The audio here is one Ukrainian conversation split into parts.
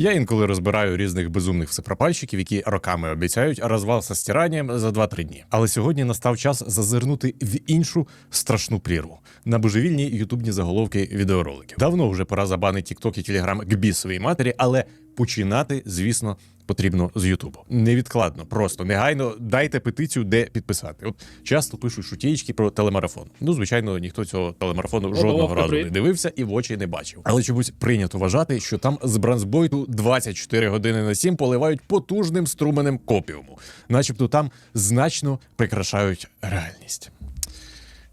Я інколи розбираю різних безумних всепропальщиків, які роками обіцяють розвал со стиранням за 2-3 дні. Але сьогодні настав час зазирнути в іншу страшну прірву на божевільні ютубні заголовки відеороликів. Давно вже пора забанити TikTok і Telegram к бісовій матері, але починати, звісно, потрібно з Ютубу. Невідкладно, просто негайно дайте петицію, де підписати. От часто пишуть шутєчки про телемарафон. Ну, звичайно, ніхто цього телемарафону жодного разу не дивився і в очі не бачив. Але чомусь прийнято вважати, що там з бранзбойту 24 години на 7 поливають потужним струменем копіуму, начебто там значно прикрашають реальність.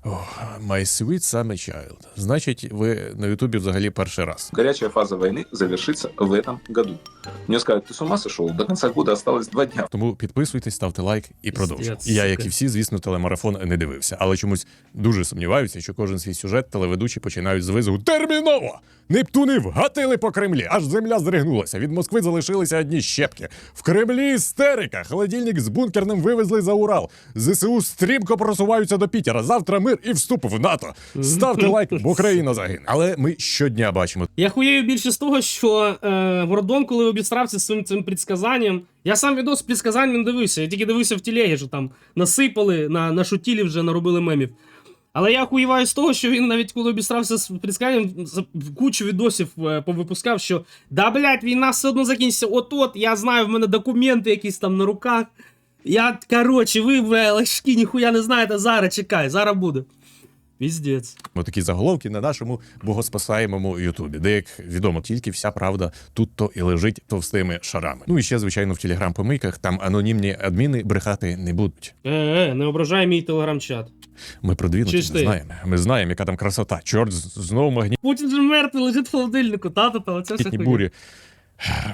Ох, my sweet summer child. Значить, ви на Ютубі взагалі перший раз. Горячая фаза войны завершится в этом году. Мне скажут, ты с ума сошел? До конца года осталось два дня. Тому підписуйтесь, ставте лайк і продовжуйте. Пиздец, Я, як сука. і всі, звісно, телемарафон не дивився, але чомусь дуже сумніваюся, що кожен свій сюжет телеведучі починають з визову терміново! Нептуни вгатили по Кремлі, аж земля здригнулася. Від Москви залишилися одні щепки. В Кремлі істерика. Холодильник з бункерним вивезли за Урал. ЗСУ стрімко просуваються до Пітера. Завтра мир і вступ в НАТО. Ставте лайк, бо Україна загине. Але ми щодня бачимо Я хуєю більше з того, що е, Гордон, коли обістрався своїм цим предсказанням. Я сам відос з предсказанням не дивився. Я тільки дивився в телегі, що там насипали, на, на шутілі вже наробили мемів. Але я хуєваю з того, що він навіть коли обістрався з предсказанням, кучу відосів е, повипускав, що да, блядь, війна все одно закінчиться. От-от, я знаю, в мене документи якісь там на руках. Я, коротше, ви, бля, лашки, ніхуя не знаєте, зараз чекай, зараз буде. Піздець. такі заголовки на нашому богоспасаємому Ютубі, де, як відомо, тільки вся правда тут то і лежить товстими шарами. Ну і ще, звичайно, в телеграм-помийках там анонімні адміни брехати не будуть. Е, е, не ображай мій телеграм-чат. Ми продвинуті, ми ж знаємо. Ми знаємо, яка там красота. Чорт з- знову магніт Путін же мертвий лежить в холодильнику, та-та-та, оце все бурі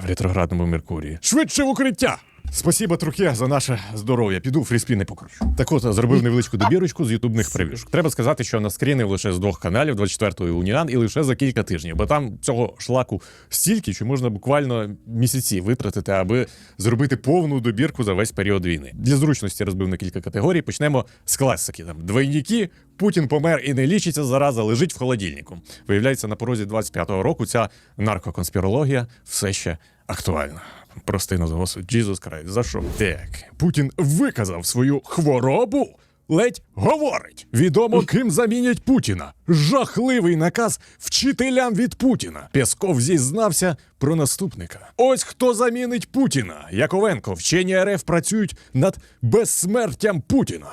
в ретроградному Меркурії. Швидше в укриття! Спасіба, Труке, за наше здоров'я. Піду фріспі не покручу. Так от зробив невеличку добірочку з ютубних прев'юшок. Треба сказати, що наскрінив лише з двох каналів 24-ї Уніан і лише за кілька тижнів, бо там цього шлаку стільки, що можна буквально місяці витратити, аби зробити повну добірку за весь період війни. Для зручності розбив на кілька категорій. Почнемо з класики. Там двойники. Путін помер і не лічиться, зараза лежить в холодильнику. Виявляється, на порозі 25-го року ця наркоконспірологія все ще актуальна. Прости на Господь, Jesus Christ, за що? Так, Путін виказав свою хворобу. Ледь говорить. Відомо, ким замінять Путіна. Жахливий наказ вчителям від Путіна. Пєсков зізнався про наступника. Ось хто замінить Путіна. Яковенко, вчені РФ працюють над безсмертям Путіна.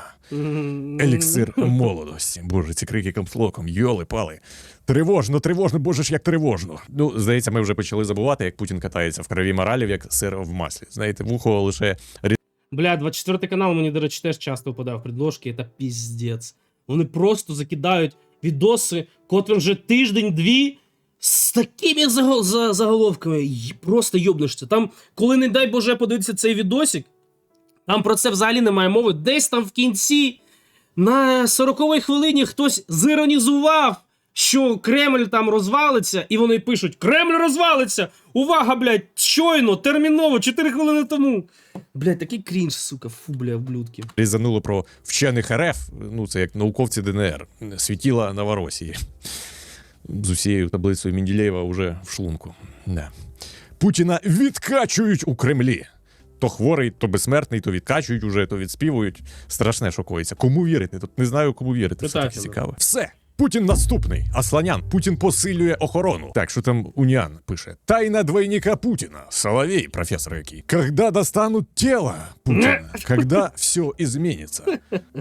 Еліксир молодості. Боже, ці крики камфлоком, йоли пали. Тривожно, тривожно, боже ж, як тривожно. Ну, здається, ми вже почали забувати, як Путін катається в крові моралів, як сир в маслі. Знаєте, вухо лише Бля, 24 канал мені, до речі, теж часто впадав предложки, це піздець. Вони просто закидають відоси, котрим вже тиждень-дві з такими заголовками. Просто йобнешся. Там, коли, не дай Боже, подивитися цей відосик, там про це взагалі немає мови. Десь там в кінці, на 40-й хвилині, хтось зіронізував, що Кремль там розвалиться, і вони пишуть: Кремль розвалиться! Увага, блядь, щойно, терміново, 4 хвилини тому. Блядь, такий крінж, сука, фу, бля, ублюдки. різануло про вчених РФ. Ну, це як науковці ДНР. Світіла Новоросії. З усією таблицею Менділеєва вже в шлунку. Не. Путіна відкачують у Кремлі. То хворий, то безсмертний, то відкачують уже, то відспівують. Страшне шокується. Кому вірити? Тут не знаю, кому вірити. Питайте, таки цікаве. Все. Путін наступний. Асланян. Путін посилює охорону. Так, що там Уніан пише. Тайна двойника Путіна. Соловей, професор який. Когда достанут тело Путина? Когда все изменится?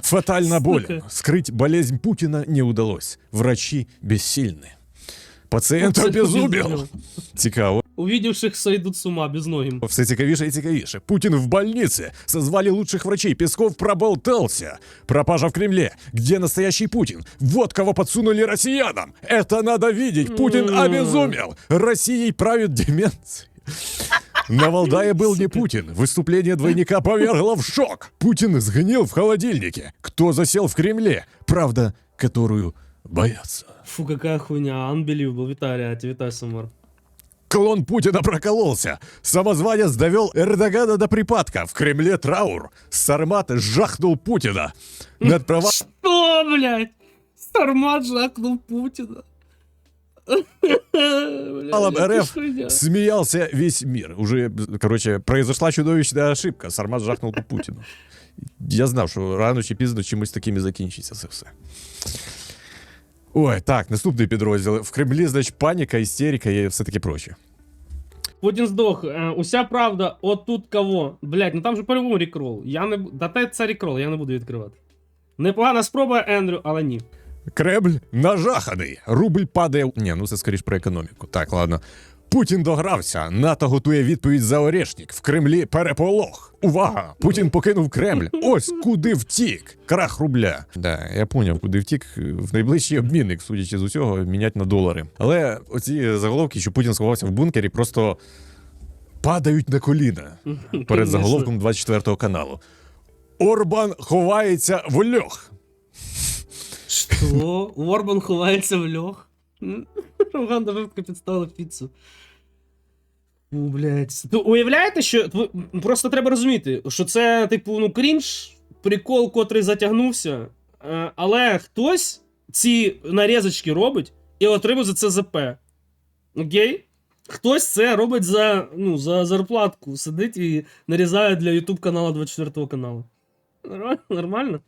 Фатально болен. Скрыть болезнь Путина не удалось. Врачи бессильны. Пацієнт обезумел. Цікаво. Увидевших сойдут с ума без ноги. Все цікавіше і цікавіше. Путин в больнице. Созвали лучших врачей. Песков проболтался. Пропажа в Кремле. Где настоящий Путин? Вот кого подсунули россиянам. Это надо видеть. Путин обезумел. Россией правит деменция. На Валдае был не Путин. Выступление двойника повергло в шок. Путин сгнил в холодильнике. Кто засел в Кремле? Правда, которую боятся. Фу, какая хуйня. Unbelievable. Вітаю, Ряті, вітаю, Самар. Клон Путина прокололся. Самозванец довел Эрдогана до припадка. В Кремле траур. Сармат жахнул Путина. Над права... Что, блядь? Сармат жахнул Путина. Алаб Бля, РФ ти хуйня. Смеялся весь мир. Уже, короче, произошла чудовищна ошибка. Сармат жахнув по Путіну. Я знав, що рано чи пізно чимось таким і закінчиться це все. Ой, так, наступний підрозділ. В Кремлі, значить, паніка, істерика і все таке проче. Путін здох. Е, Уся правда, отут кого. Блять, ну там же по-любому рекрол. Я не бу- Да та це рекрол, я не буду відкривати. Непогана спроба, Ендрю, але ні. Кремль нажаханий. Рубль падає. Ні, ну це скоріш про економіку. Так, ладно. Путін догрався. НАТО готує відповідь за Орешник. В Кремлі переполох. Увага! Путін покинув Кремль. Ось куди втік. Крах рубля. Да, я поняв, куди втік. В найближчий обмінник, судячи з усього, мінять на долари. Але оці заголовки, що Путін сховався в бункері, просто падають на коліна перед заголовком 24 каналу. Орбан ховається в льох. Що? Орбан ховається в льох. Уганда жорстко підставила піцу. Фу, блядь. Ну, уявляєте, що просто треба розуміти, що це, типу, ну, крінж, прикол, котрий затягнувся, е, але хтось ці нарізочки робить і отримує за це ЗП. Окей? Хтось це робить за, ну, за зарплатку, сидить і нарізає для YouTube каналу 24 каналу. Нормально?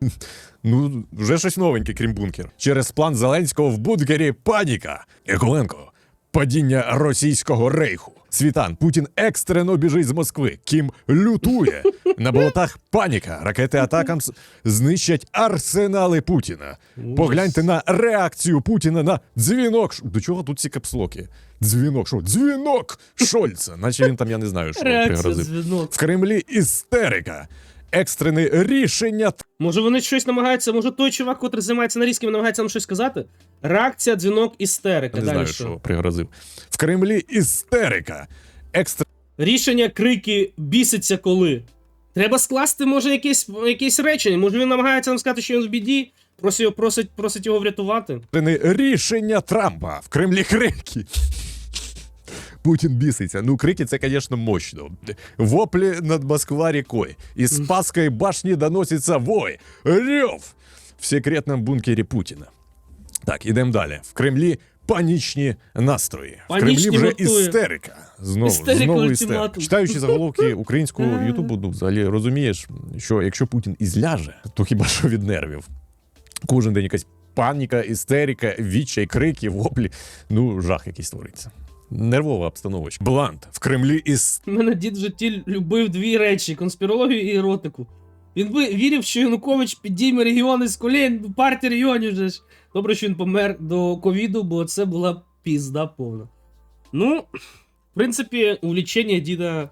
Ну, вже щось новеньке, крім бункер. Через план Зеленського в бункері паніка. Еколенко. Падіння російського рейху. Світан Путін екстрено біжить з Москви. Кім лютує. На болотах паніка. Ракети Атакамс знищать арсенали Путіна. Погляньте на реакцію Путіна на дзвінок. До чого тут ці капслоки? Дзвінок, що? Дзвінок Шольца. Наче він там, я не знаю, що пригрозив. В Кремлі істерика. Екстрене рішення Може вони щось намагаються, може той чувак, котрий займається нарізками, намагається нам щось сказати? Реакція, дзвінок, істерика. Не Далі знаю, що? пригрозив. В Кремлі істерика. Екстра Рішення, крики, біситься коли. Треба скласти, може, якесь, якесь речення. Може він намагається нам сказати, що він в біді, просить, просить, просить його врятувати. рішення Трампа. В Кремлі крики. Путін біситься. Ну, крики це, звісно, мощно. Воплі над Москва рекой. Із Спасской башні доноситься вой. Рев! В секретному бункері Путіна. Так, ідемо далі. В Кремлі панічні настрої. В Кремлі вже готує. істерика. Знову, Істерика знову істерика. Читаючи заголовки українського Е. Ютубу, ну, взагалі розумієш, що якщо Путін і зляже, то хіба що від нервів. Кожен день якась паніка, істерика, відчай, крики, воплі. Ну, жах якийсь твориться. Нервова обстановочка. Блант в Кремлі із мене дід в житті любив дві речі: конспірологію і еротику. Він би вірив, що Янукович підійме регіони з колін, партія регіонів же ж. Добре, що він помер до ковіду, бо це була пізда повна. Ну, в принципі, увлічення діда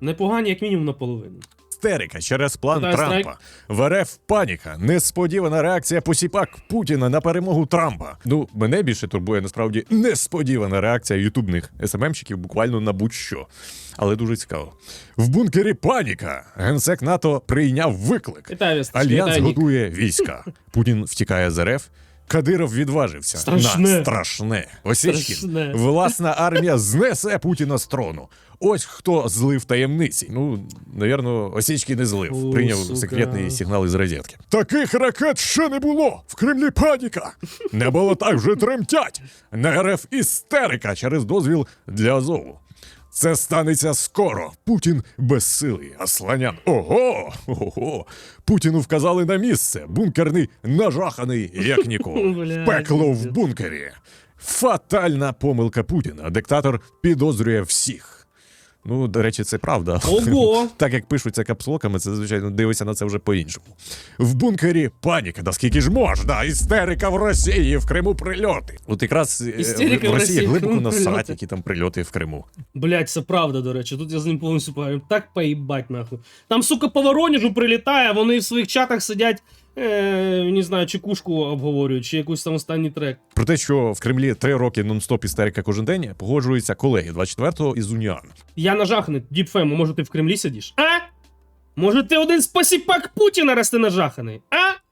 непогані, як мінімум, наполовину. Істерика через план Трампа. страйк. В РФ паніка. Несподівана реакція посіпак Путіна на перемогу Трампа. Ну, мене більше турбує насправді несподівана реакція ютубних СММщиків буквально на будь-що. Але дуже цікаво. В бункері паніка. Генсек НАТО прийняв виклик. Вітаю, Альянс вітаю, готує війська. Путін втікає з РФ. Кадиров відважився Страшне. на страшне. Осічкін. Страшне. Власна армія знесе Путіна з трону. Ось хто злив таємниці. Ну, навірно, Осічкін не злив. О, Прийняв сука. секретний сигнал із розетки. Таких ракет ще не було. В Кремлі паніка. На болотах вже тремтять. На РФ істерика через дозвіл для Азову. Це станеться скоро. Путін безсилий, а слонян. Ого! Ого! Путіну вказали на місце. Бункерний нажаханий, як ніколи. Пекло в бункері. Фатальна помилка Путіна. Диктатор підозрює всіх. Ну, до речі, це правда. Ого! Так як пишуться капслоками, це звичайно дивиться на це вже по-іншому. В бункері паніка, да скільки ж можна? Істерика в Росії, в Криму прильоти. От якраз е, Істерика в Росії в глибоко насрать, які там прильоти в Криму. Блять, це правда, до речі. Тут я з ним повністю погаю. Так поїбать, нахуй. Там, сука, по Воронежу прилітає, а вони в своїх чатах сидять, е, не знаю, чи кушку обговорюють, чи якийсь там останній трек. Про те, що в Кремлі три роки нон-стоп істерика кожен день, погоджуються колеги 24-го із Уніан. Я нажаханий, діпфему, може ти в Кремлі сидиш? А? Може ти один з посіпак Путіна, раз ти нажаханий? А?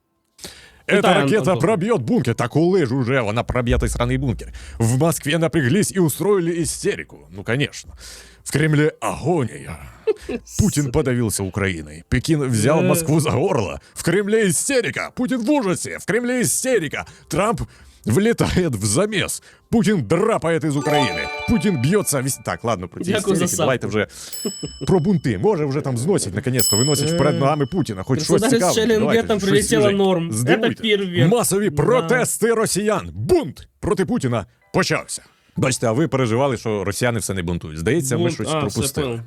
Эта ракета пробьет бункер. Так коли ж уже вона пробьет и сраный бункер? В Москве напряглись и устроили истерику. Ну, конечно. В Кремле агония. Путин подавился Украиной. Пекин взял Э. Москву за горло. В Кремле истерика. Путин в ужасе. В Кремле истерика. Трамп влетает в замес. Путин драпает из України. Путін б'ється вісь... Так, ладно, про ці істерики. Давайте вже про бунти. Може вже там зносять, наконець-то виносять Е. вперед ногами Путіна. Хоч щось цікаве. Давайте, щось прилетіло норм. Здивуйте. Масові протести росіян. Бунт проти Путіна почався. Бачите, а ви переживали, що росіяни все не бунтують. Здається, ми щось а, все пропустили.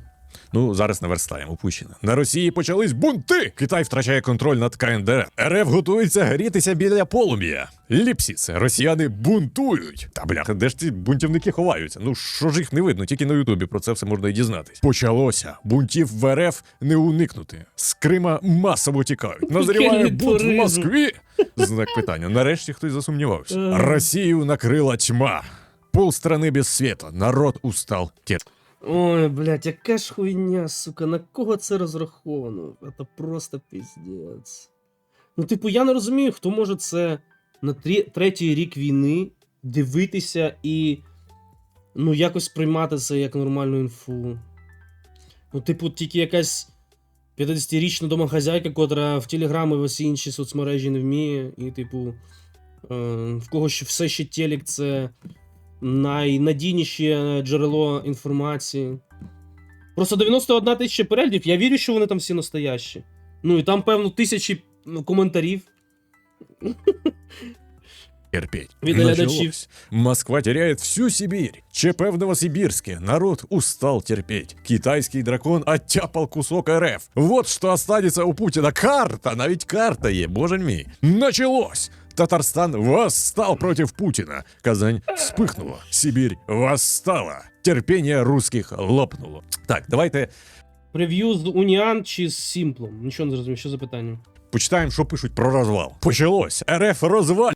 Ну, зараз наверстаємо, упущено. На Росії почались бунти. Китай втрачає контроль над КНДР. РФ готується грітися біля полум'я. Ліпсіс. Росіяни бунтують. Та бляха, де ж ці бунтівники ховаються? Ну що ж їх не видно, тільки на Ютубі про це все можна і дізнатись. Почалося. Бунтів в РФ не уникнути. З Крима масово тікають. Назріває бунт в. Москві. Знак питання. Нарешті хтось засумнівався. Е. Росію накрила тьма. Полстрани без света. Народ устал. Те- Ой, блядь, яка ж хуйня, сука, на кого це розраховано? Це просто піздець. Ну, типу, я не розумію, хто може це на трі- третій рік війни дивитися і ну, якось приймати це як нормальну інфу. Ну, типу, тільки якась 50-річна домохазяйка, котра в Телеграм і в інші соцмережі не вміє, і, типу, е, в кого ще все ще телек це найнадійніше джерело інформації. Просто 91 тисяча переглядів, я вірю, що вони там всі настоящі. Ну і там, певно, тисячі ну, коментарів. терпеть. Від глядачів. Началось. Москва теряет всю Сибирь. ЧП в Новосибирске. Народ устал терпеть. Китайский дракон оттяпал кусок РФ. Вот что останется у Путина. Карта, навіть карта є, боже мій. Началось. Татарстан восстал против Путина. Казань вспыхнула. Сибирь восстала. Терпение русских лопнуло. Так, давайте Прев'ю з Уніан чи з Сімплом. Нічого не зрозумів, що за питання. почитаємо, що пишуть про розвал. Почалось. РФ розвал.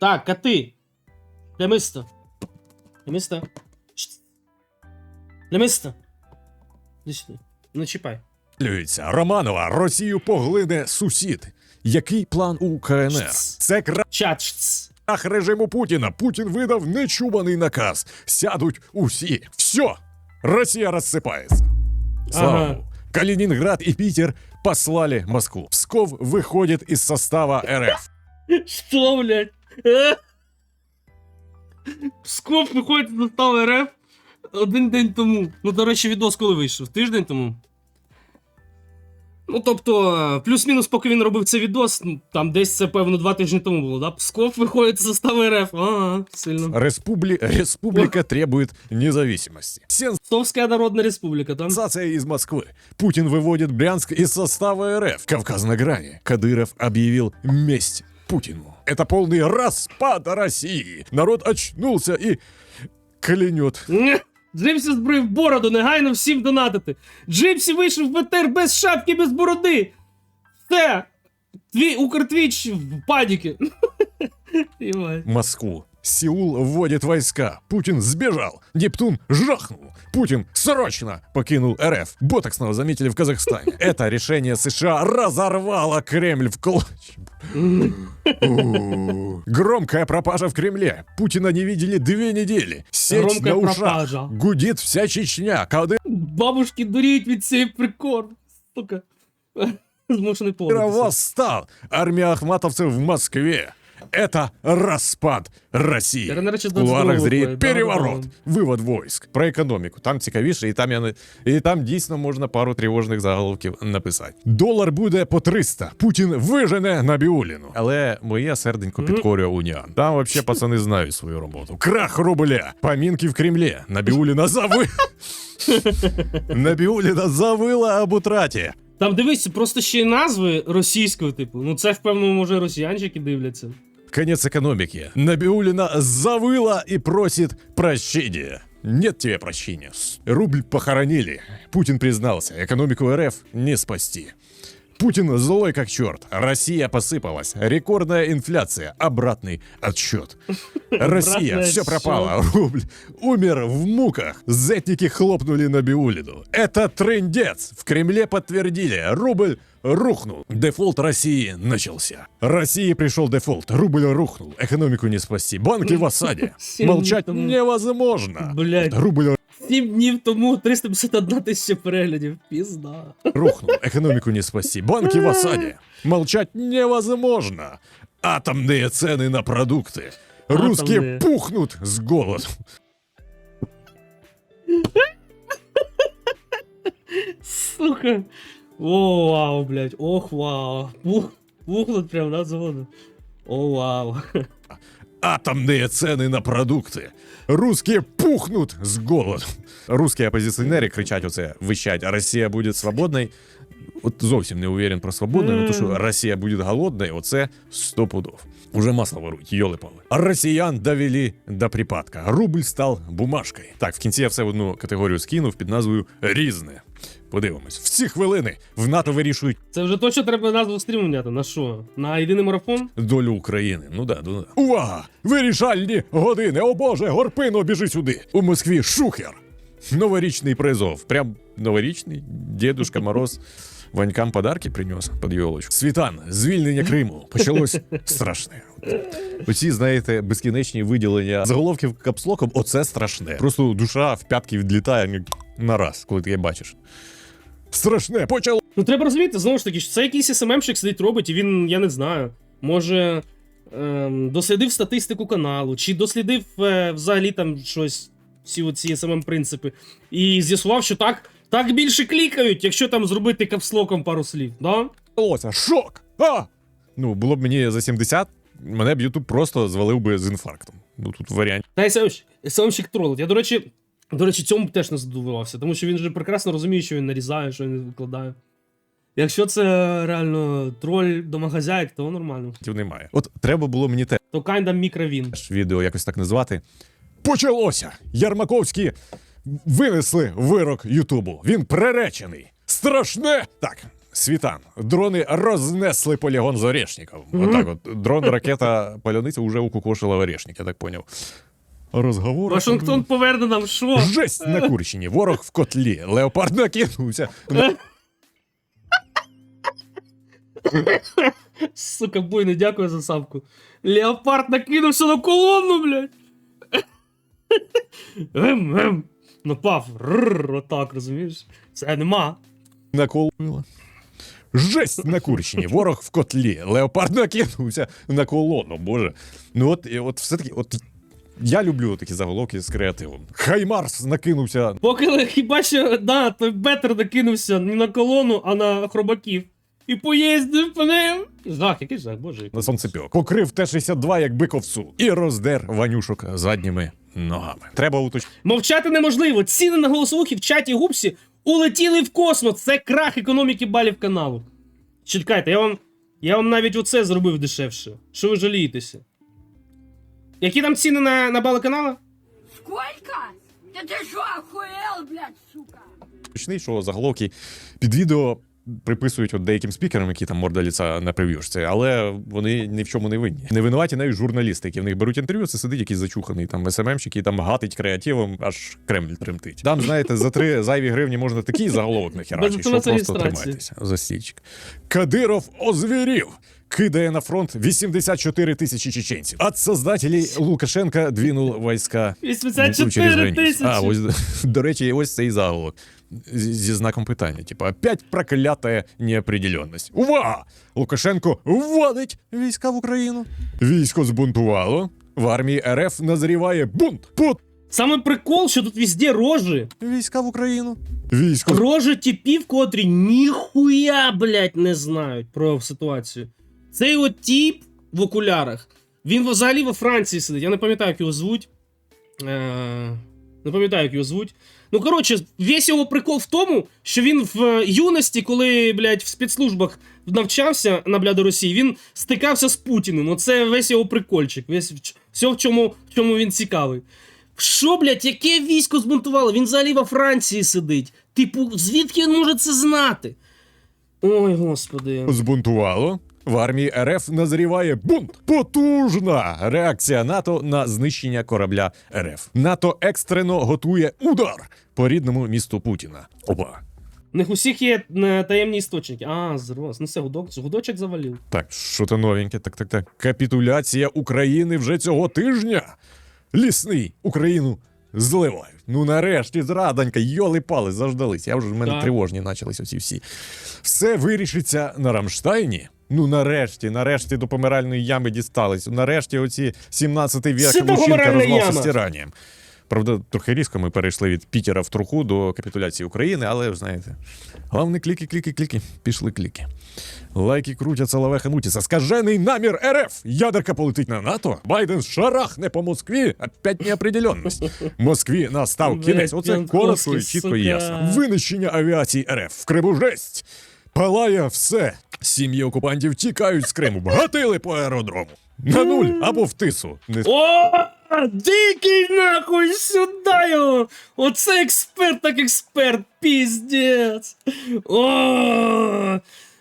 Так, коти. Лемисто. Лемисто. Шт. Іди сюди. Не чіпай. Люється Романова, Росію поглине сусід. Який план у КНР? Це. Шц. крах режиму Путіна. Путін видав нечуваний наказ. Сядуть усі. Все. Росія розсипається. Слава Ага. Калининград и Питер послали Москву. Псков выходит из состава РФ. Що, блядь? Е? Псков виходить з застави РФ один день тому. Ну, до речі, відос коли вийшов? Тиждень тому. Ну, тобто, е, плюс-мінус, поки він робив цей відос, ну, там десь це, певно, два тижні тому було, да? Псков виходить з застави РФ. Ага, сильно. Республи... Республика требует независимости. Псковська Народна Республіка, там. Сенсация из Москвы. Путин выводит Брянск из состава РФ. Кавказ на грани. Кадыров объявил месть Путину. Это полный распад России. Народ очнулся и клянет. Джипсі збрив бороду, негайно всім донатити. Джипсі вийшов в БТР без шапки, без бороди. Все. Твій Укртвіч в падіки. Москву. Сеул вводит войска. Путин сбежал. Нептун жахнул. Путин срочно покинул РФ. Ботоксного заметили в Казахстане. Это решение США разорвало Кремль в клочья. У. Громкая пропажа в Кремле. Путина не видели две недели. Сеть Громкая на ушах. пропажа. Гудит вся Чечня. Кадыров Бабушки дуріть від цієї прикорм. Сука. Змушений поводитися. восстал. Армия ахматовцев в Москве. Это речі, В кулуарах зріє переворот, вивод войск. Про економіку. Там цікавіше, і там я не і там дійсно можна пару тривожних заголовків написати. Долар буде по 300. Путін вижене Набіуліну. Але моє серденько підкорює Уніан. Там вообще пацани знають свою роботу. Крах рубля, помінки в Кремлі. Набіуліна зави. Набіуліна завила об утраті. Там дивись, просто ще й назви російського типу. Ну це, впевнено, може росіянчики дивляться. Конец экономики. Набиулина завыла и просит прощения. Нет тебе прощения. Рубль похоронили. Путин признался, экономику РФ не спасти. Путин злой как черт. Россия посыпалась. Рекордная инфляция. Обратный отсчет. Россия, все пропало. Рубль умер в муках. Зетники хлопнули на Биулину. Это трендец. В Кремле подтвердили. Рубль рухнул. Дефолт России начался. России пришел дефолт. Рубль рухнул. Экономику не спасти. Банки в осаде. Сильно Молчать там. невозможно. Блядь. Рубль Сім днів тому 351 тисяча переглядів. Пізда. Рухнул, экономику не спасти, банки в осаде. Молчать невозможно. Атомные цены на продукты. Русские Атомные. пухнут с голоду. Сука. О, вау, блядь. Ох, вау. Пух, пухнут прям на зону. О, вау. Атомные цены на продукти. Русские пухнут з голоду. Русські опозиціонери кричать оце, вищать, а Росія буде свободною. От зовсім не уверен про свободну, але то, що Росія буде голодною, оце сто пудов. Уже масло ворують, йоли пали. А росіян довели до припадка. Рубль став бумажкою. Так, в кінці я все в одну категорію скинув під назвою Різне. Подивимось. В ці хвилини в НАТО вирішують Це вже точно треба назву стріму міняти. На що? На єдиний марафон? долю України. Ну да, ну да. Увага! Вирішальні години! О Боже, Горпино, біжи сюди! У Москві шухер! Новорічний призов. Прям новорічний. Дедушка Мороз Ванькам подарки принес під йолочку. Світан, звільнення Криму. Почалось страшне. Оці, знаєте, безкінечні виділення заголовків капслоком, оце страшне. Просто душа в п'ятки відлітає на раз, коли ти бачиш. Страшне, почало. Ну треба розуміти, знову ж таки, що це якийсь СММщик сидить робить, і він, я не знаю, може ем, дослідив статистику каналу, чи дослідив е, взагалі там щось, всі оці СММ принципи, і з'ясував, що так, так більше клікають, якщо там зробити капслоком пару слів, да? Почалося. Шок! А! Ну, було б мені за 70, мене б Ютуб просто звалив би з інфарктом. Ну тут варіант. Та СММщик, СММщик тролить. Я, до речі, до речі, цьому теж не задоволився, тому що він же прекрасно розуміє, що він нарізає, що він викладає. Якщо це реально троль домогазяйк, то нормально. Тів немає. От треба було мені теж То kinda мікровін. відео якось так назвати. Почалося! Ярмаковські винесли вирок Ютубу. Він приречений. Страшне! Так. Світан, дрони рознесли полігон з орешників. Отак от. Дрон, ракета, паляниця вже укукошила орешник, я так поняв. Розговор. Вашингтон поверне нам що? Жесть на Курщині, ворог в котлі. Леопард накинувся. на Сука, буйно, дякую за сапку. Леопард накинувся на колонну, блядь. Ем, ем. Напав. Рррр, отак, розумієш? Це нема. наколила. Жесть на Курщині, ворог в котлі. Леопард накинувся на колону, боже. Ну от, і от все-таки, от я люблю такі заголовки з креативом. Хаймарс накинувся Поки хіба що, да, той Бетер накинувся не на колону, а на хробаків. І поїздив по ним. Жах, який жах, боже. на сонцепьок. Покрив Т-62 як биковцу. І роздер Ванюшок задніми ногами. Треба уточнити. Мовчати неможливо. Ціни на голосовухи в чаті гупсі улетіли в космос. Це крах економіки балів каналу. Чекайте, я вам. Я вам навіть оце зробив дешевше. Що ви жалієтеся? Які там ціни на, на бали канала? Сколько? Да ты что, охуел, блядь, сука? що заголовки під відео приписують от деяким спікерам, які там морда ліца на прев'юшці, але вони ні в чому не винні. Не винуваті навіть журналісти, які в них беруть інтерв'ю, це сидить якийсь зачуханий там СММщик, який там гатить креативом, аж Кремль тремтить. Там, знаєте, за три зайві гривні можна такий заголовок нахерачити, що просто тримайтеся за стільчик. Кадиров озвірів. Кидає на фронт 84 тисячі чеченців. От создателей Лукашенка двинув війська ну, 84 границю. тисячі. А, ось, до речі, ось цей заголовок. Зі знаком питання. Типа, опять проклятая неопределенность. Увага! Лукашенко вводить війська в Україну. Військо збунтувало. В армії РФ назріває бунт. Пут Саме прикол, що тут везде рожі. війська в Україну. Військо Рожі типів, котрі ніхуя, блядь, не знають про ситуацію. Цей от тіп в окулярах. Він взагалі во Франції сидить. Я не пам'ятаю, як його звуть. Е... Не пам'ятаю, як його звуть. Ну, коротше, весь його прикол в тому, що він в юності, коли, блядь, в спецслужбах навчався на бляду Росії, він стикався з Путіним. Оце весь його прикольчик. Весь все, в чому, в чому він цікавий. Що, блядь, яке військо збунтувало? Він взагалі во Франції сидить. Типу, звідки він може це знати? Ой, господи. збунтувало. В армії РФ назріває бунт. Потужна реакція НАТО на знищення корабля РФ. НАТО екстрено готує удар по рідному місту Путіна. Опа. У них усіх є е, таємні істочники. А, зрос. Ну все, гудок, гудочок завалив. Так, що то новеньке. Так, так, так. Капітуляція України вже цього тижня. Лісний Україну зливають. Ну нарешті, зраданька, йоли пали, заждались. Я вже в мене Так. тривожні почались оці всі. Все вирішиться на Рамштайні. Ну, нарешті, нарешті до помиральної ями дістались. Нарешті оці 17-й вік Це та Лущенка помиральна розвал яма. з стиранням. Правда, трохи різко ми перейшли від Пітера в труху до капітуляції України, але знаєте, головне кліки, кліки, кліки, пішли кліки. Лайки крутяться, лавеха мутяться. Скажений намір РФ. Ядерка полетить на НАТО. Байден шарахне по Москві. Опять неопределенність. Москві настав кінець. Оце коротко і чітко і ясно. Винищення авіації РФ в Криму жесть. Палає все. Сім'ї окупантів тікають з Криму. Гатили по аеродрому. На нуль або в тису. Не О, дикий нахуй сюди його! Оце експерт так експерт, піздець! О,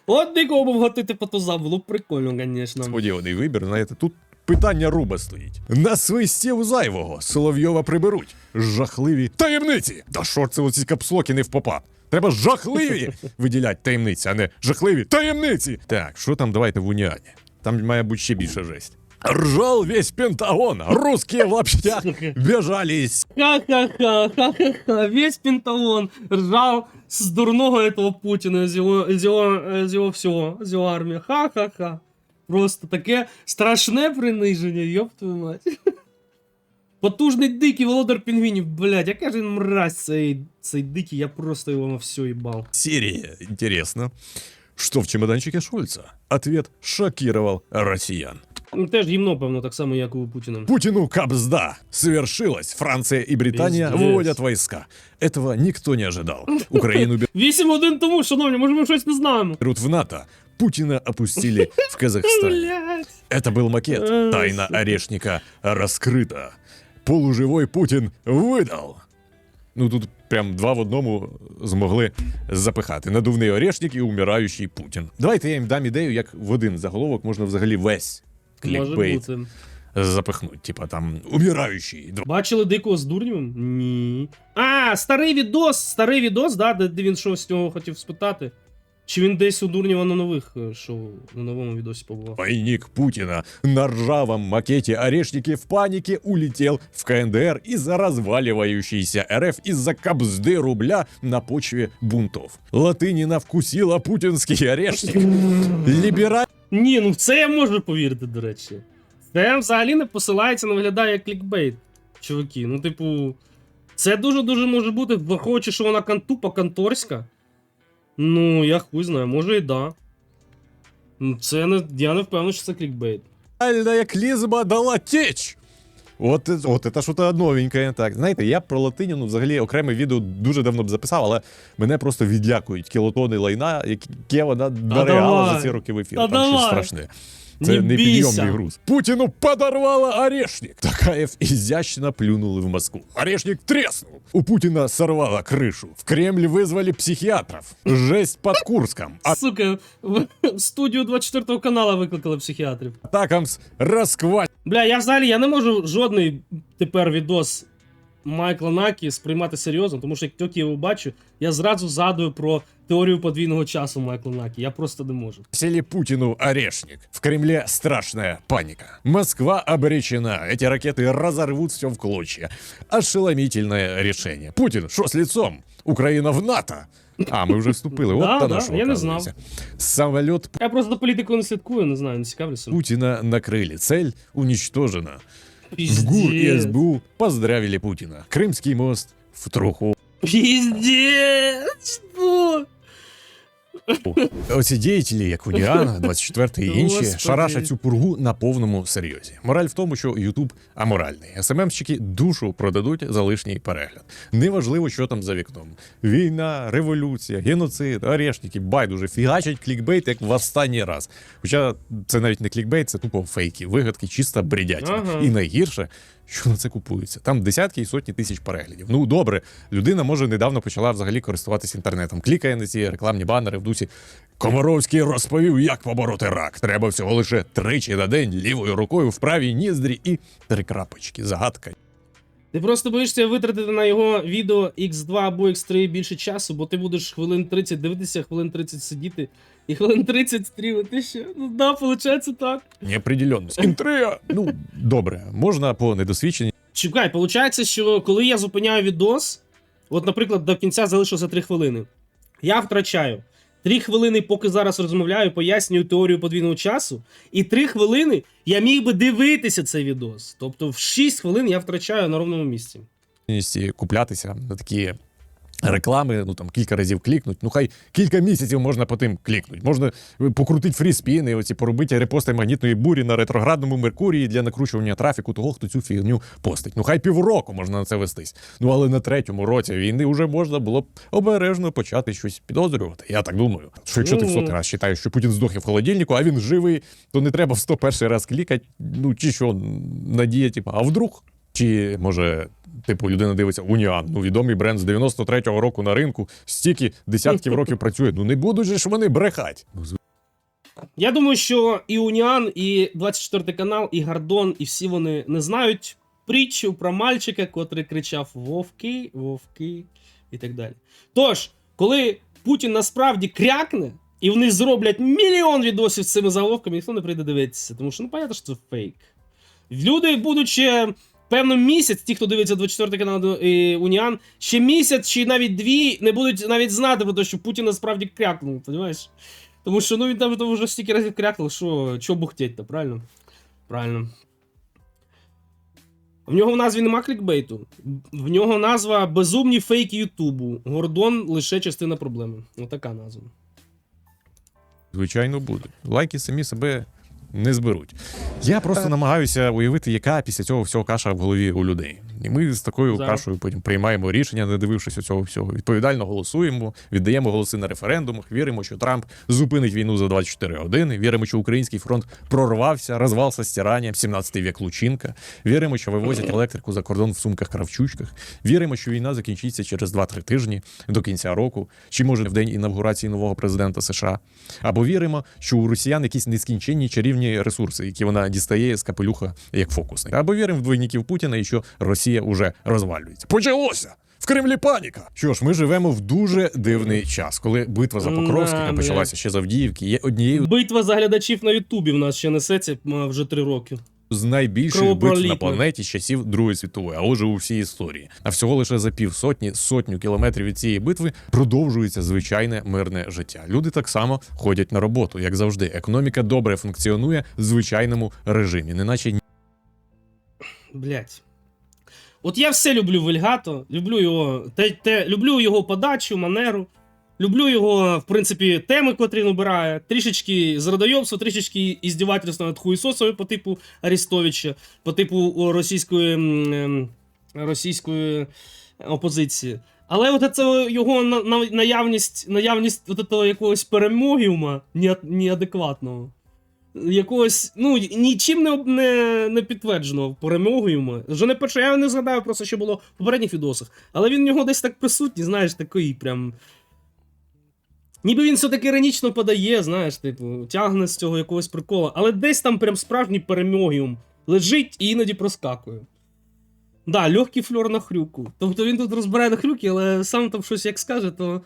от дикого був гатити по тузам, було прикольно, звісно. Сподіваний вибір, знаєте, тут питання руба стоїть. На свистів зайвого Соловйова приберуть. Жахливі таємниці. Та що це оці капслоки не в попа? Треба жахливі виділяти таємниці, а не жахливі таємниці. Так, що там давайте в уніані? Там має бути ще більше жесть. Ржал весь Пентагон, русские в лаптях бежались. Ха-ха-ха, ха-ха-ха, весь Пентагон ржав з дурного этого Путіна, з його, з його, з його всього, з його армії. Ха-ха-ха. Просто таке страшне приниження, йоп твою мать. Потужний дикий володар пінгвінів, блядь, яка ж він мразь цей, цей дикий, я просто його на все їбав. Сирия, интересно. Что в чемоданчике Шольца? Ответ шокировал россиян. Ну, теж гімно, певно, так само, як і у Путіна. Путину капзда. Свершилось. Франция и Британия Пиздец. выводят войска. Этого никто не ожидал. Украину Вісім один тому, шановні, може ми щось не знаємо. берут в НАТО. Путина опустили в Казахстане. Блядь. Это был макет. Э, Тайна Орешника раскрыта. Полуживой Путин выдал. Ну тут прям два в одному змогли запихати. Надувний орешник і умираючий Путін. Давайте я їм дам ідею, як в один заголовок можна взагалі весь клікбейт запихнуть. Типа там умираючий. Бачили дикого з дурнівом? Ні. А, старий відос, старий відос, да, де він щось з нього хотів спитати. Чи він десь у Дурнєва на нових е, шоу, на новому відосі побував? Двойник Путина на ржавом макете Орешники в панике улетел в КНДР из-за разваливающейся РФ из-за кобзды рубля на почве бунтов. Латынина вкусила путинский орешник. Либераль... Ні, ну в це я можу повірити, до речі. Це взагалі не посилається, не виглядає як клікбейт. Чуваки, ну, типу, це дуже-дуже може бути, враховуючи, що вона кан- тупо канторська. Ну, я хуй знаю, може і да. Це не. Я не впевнений, що це клікбейт. Либеральная клизма дала теч! От, от це що то новеньке. Так, знаєте, я про Латиніну взагалі окреме відео дуже давно б записав, але мене просто відлякують кілотони лайна, яке вона наригала за ці роки в ефір. Та Там щось страшне. Це Не непідйомний груз. Путіну подорвала орешник. Такаєв изящно плюнули в Москву. Орешник треснул. У Путина сорвало крышу. В Кремль вызвали психиатров. Жесть под Курском. Сука, в студію 24 каналу викликали психіатрів. Атакамс расквать. Бля, я взагалі я не можу жодний тепер відос Майкла Накі сприймати серйозно, тому що як тільки я його бачу, я зразу згадую про теорію подвійного часу Майкла Накі. Я просто не можу. Сели Путину орешник. В Кремле страшная паника. Москва обречена. Эти ракеты разорвут все в клочья. Ошеломительное решение. Путин, что с лицом? Украина в НАТО. А, ми вже вступили. Да, От та да, на що, я не оказується. Самолет Я просто політику не слідкую, не знаю, не цікавлюся. Путина накрыли. Цель Уничтожена. В ГУР и СБУ поздравили Путина. Крымский мост в труху. Пиздец! Что? Оці діятелі, як Уніан, 24 і інші, шарашать цю пургу на повному серйозі. Мораль в тому, що Ютуб аморальний. СММщики душу продадуть за лишній перегляд. Неважливо, що там за вікном. Війна, революція, геноцид, орешники, байдуже, фігачать клікбейт як в останній раз. Хоча це навіть не клікбейт, це тупо фейки, вигадки, чиста бредятина. Ага. І найгірше, що на це купується. Там десятки і сотні тисяч переглядів. Ну добре, людина може недавно почала взагалі користуватися інтернетом. Клікає на ці рекламні банери в дусі. Комаровський розповів, як побороти рак. Треба всього лише тричі на день лівою рукою в правій ніздрі і три крапочки. Загадка. Ти просто боїшся витратити на його відео X2 або X3 більше часу, бо ти будеш хвилин 30 дивитися, хвилин 30 сидіти і хвилин 30 стрімити ще. Ну да, виходить так. Неопределенність. Інтрига. Ну добре, можна по недосвідченні Чекай, виходить, що коли я зупиняю відос, от, наприклад, до кінця залишилося 3 хвилини. Я втрачаю 3 хвилини, поки зараз розмовляю, пояснюю теорію подвійного часу, і 3 хвилини я міг би дивитися цей відос. Тобто в 6 хвилин я втрачаю на ровному місці. куплятися на такі реклами, ну там кілька разів клікнуть. Ну хай кілька місяців можна по тим клікнути. Можна покрутити фріспіни, оці поробити репости магнітної бурі на ретроградному Меркурії для накручування трафіку того, хто цю фігню постить. Ну хай півроку можна на це вестись. Ну але на третьому році війни вже можна було б обережно почати щось підозрювати. Я так думаю. Що якщо ти в Ну. сотий раз вважаєш, що Путін здох в холодильнику, а він живий, то не треба в 101 раз клікати. Ну чи що, надія, типу, а вдруг? Чи може, типу, людина дивиться Уніан, ну відомий бренд з 93-го року на ринку, стільки десятків років працює. Ну не будуть же ж вони брехать. Ну, Я думаю, що і Уніан, і 24 канал, і Гордон, і всі вони не знають притчу про мальчика, котрий кричав Вовки, вовки і так далі. Тож, коли Путін насправді крякне, і вони зроблять мільйон відосів з цими заголовками, ніхто не прийде дивитися, тому що ну понятно, що це фейк. Люди будуть ще певно місяць, ті, хто дивиться 24 канал і Уніан, ще місяць чи навіть дві не будуть навіть знати про те, що Путін насправді крякнув, розумієш? Тому що ну він там вже стільки разів крякнув, що чого бухтеть-то, правильно? Правильно. В нього в назві нема клікбейту. В нього назва Безумні фейки Ютубу. Гордон лише частина проблеми. Отака назва. Звичайно, будуть. Лайки самі себе не зберуть. Я просто намагаюся уявити, яка після цього всього каша в голові у людей. І ми з такою Зараз. кашею потім приймаємо рішення, не дивившись у цього всього. Відповідально голосуємо, віддаємо голоси на референдумах, віримо, що Трамп зупинить війну за 24 години. Віримо, що український фронт прорвався, розвався стиранням, 17 вік Лучинка. Віримо, що вивозять електрику за кордон в сумках кравчучках. Віримо, що війна закінчиться через 2-3 тижні до кінця року, чи може в день інавгурації нового президента США. Або віримо, що у росіян якісь нескінченні чарівні ресурси, які вона дістає з капелюха як фокусник. Або віримо в двойників Путіна і що Росія уже розвалюється. Почалося! В Кремлі паніка. Що ж, ми живемо в дуже дивний час, коли битва за Покровськ, Да, яка почалася ще з Авдіївки, є однією Битва за глядачів на Ютубі в нас ще несеться вже три роки. з найбільших битв на планеті з часів Другої світової, а отже, у всій історії. А всього лише за півсотні, сотню кілометрів від цієї битви продовжується звичайне мирне життя. Люди так само ходять на роботу, як завжди. Економіка добре функціонує в звичайному режимі, неначе Блять. От я все люблю Вельгато, люблю його, те, те, люблю його подачу, манеру. Люблю його, в принципі, теми, котрі він обирає. Трішечки зрадойобство, трішечки іздівательство над хуїсосами по типу Арестовича, по типу російської, ем, російської опозиції. Але от це його на, на, наявність, наявність от якогось перемогіума не, неадекватного. Якогось, ну, нічим не, не, не підтвердженого перемогуємо. Вже не перше, я не згадаю просто, що було в попередніх відосах. Але він в нього десь так присутній, знаєш, такий прям. Ніби він все-таки іронічно подає, знаєш, типу, тягне з цього якогось прикола. Але десь там прям справжній перемогіум лежить і іноді проскакує. Да, легкий фльор на хрюку. Тобто він тут розбирає на хрюки, але сам там щось як скаже, то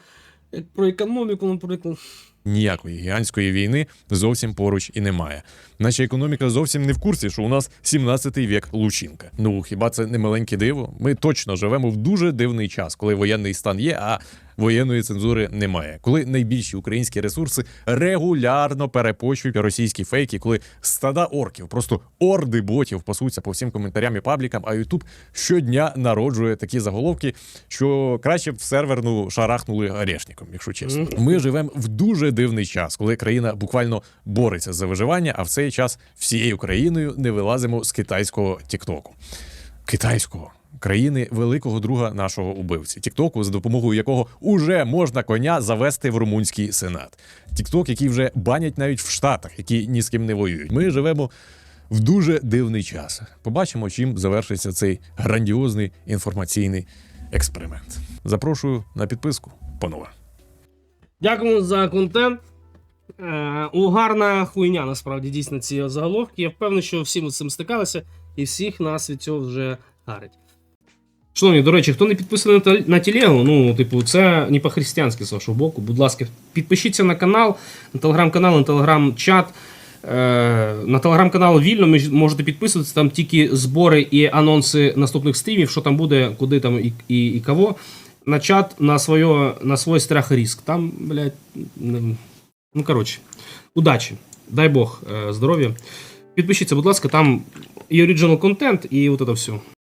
як про економіку, наприклад. Ніякої гігантської війни зовсім поруч і немає. Наша економіка зовсім не в курсі, що у нас 17 вік Лучинка. Ну хіба це не маленьке диво? Ми точно живемо в дуже дивний час, коли воєнний стан є, а воєнної цензури немає. Коли найбільші українські ресурси регулярно перепочують російські фейки, коли стада орків, просто орди ботів пасуться по всім коментарям і паблікам, а Ютуб щодня народжує такі заголовки, що краще б в серверну шарахнули орешником, якщо чесно. Ми живемо в дуже дивний час, коли країна буквально бореться за виживання, а в цей час всією країною не вилазимо з китайського Тіктоку. Китайського. Країни великого друга нашого убивці, Тіктоку, за допомогою якого уже можна коня завести в румунський сенат. Тікток, який вже банять навіть в Штатах, які ні з ким не воюють. Ми живемо в дуже дивний час. Побачимо, чим завершиться цей грандіозний інформаційний експеримент. Запрошую на підписку, панове. Дякую за контент. Е, угарна хуйня, насправді, дійсно, ці заголовки. Я впевнений, що всі ми з цим стикалися, і всіх нас від цього вже гарить. Шановні, до речі, хто не підписаний на, на телегу, ну, типу, це не по-християнськи з вашого боку. Будь ласка, підпишіться на канал, на телеграм-канал, на телеграм-чат. Е, на телеграм-канал вільно ви можете підписуватися, там тільки збори і анонси наступних стрімів, що там буде, куди там і, і, і кого. На чат на, свое, на свой страх и риск. Там, блядь, ну короче, удачи. Дай Бог е, здоров'я. Підпишіться, будь ласка, там і оригінал контент, і от це все.